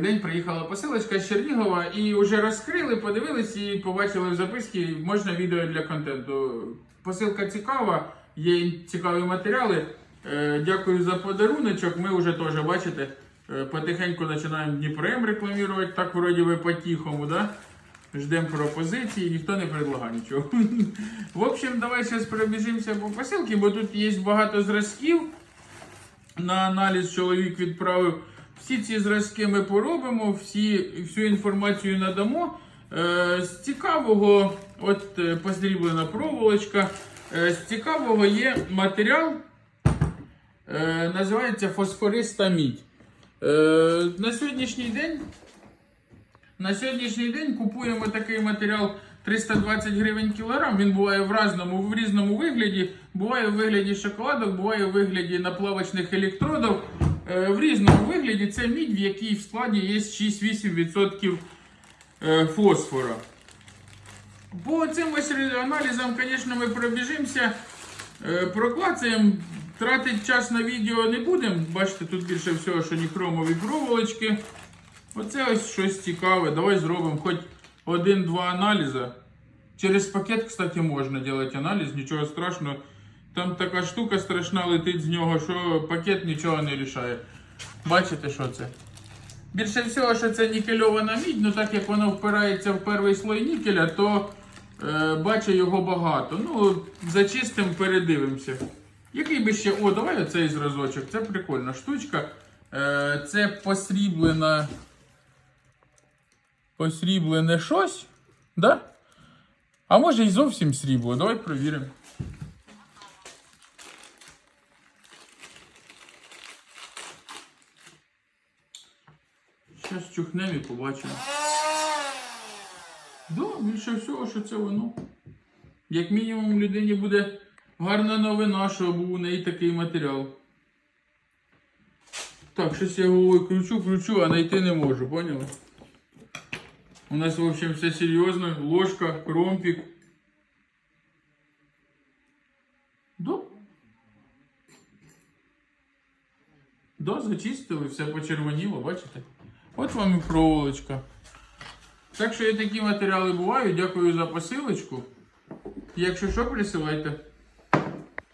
День приїхала посилочка з Чернігова і вже розкрили, подивились і побачили в записці, можна відео для контенту. Посилка цікава, є цікаві матеріали. Е, Дякую за подаруночок. Ми вже теж бачите, е, потихеньку починаємо Дніпром рекламувати, так вроді би по-тихому, да? Ждемо пропозиції, ніхто не предлагає нічого. В общем, давай зараз пробіжимося по посилці, бо тут є багато зразків на аналіз чоловік відправив. Всі ці зразки ми поробимо, всі, всю інформацію надамо. Е, з цікавого, от е, посріблена проволочка. Е, з цікавого є матеріал, називається фосфориста мідь. На сьогоднішній день на сьогоднішній день купуємо такий матеріал 320 гривень кілограм. Він буває в різному, в різному вигляді. Буває в вигляді шоколадок, буває в вигляді наплавочних електродів. Е, В різному вигляді це мідь, в якій в складі є 6-8% е, фосфора. По цим ось аналізам, звісно, ми пробіжимося, е, проклацаємо. Тратити час на відео не будемо. Бачите, тут більше всього, що ніхромові проволочки. Оце ось щось цікаве. Давай зробимо хоч один-два аналізи. Через пакет, кстати, можна робити аналіз, нічого страшного. Там така штука страшна летить з нього, що пакет нічого не рішає. Бачите, що це? Більше всього, що це нікельована мідь, ну так як воно впирається в перший слой нікеля, то е, бачу його багато. Ну, зачистимо, передивимося. Який би ще. О, давай оцей зразочок. Це прикольна штучка. Е, це посріблена. Посріблене щось. Да? А може і зовсім срібло. Давай провіримо. Зараз чухнемо і побачимо. Да, більше всього, що це воно. Як мінімум людині буде гарна новина, що був у неї такий матеріал. Так, щось я головою кручу, кручу, а знайти не можу, поняли? У нас, в общем, все серйозно. Ложка, кромпік. Да. Да, зачистили, все почервоніло, бачите? От вам і проволочка. Так що і такі матеріали бувають. Дякую за посилочку. Якщо що, присилайте.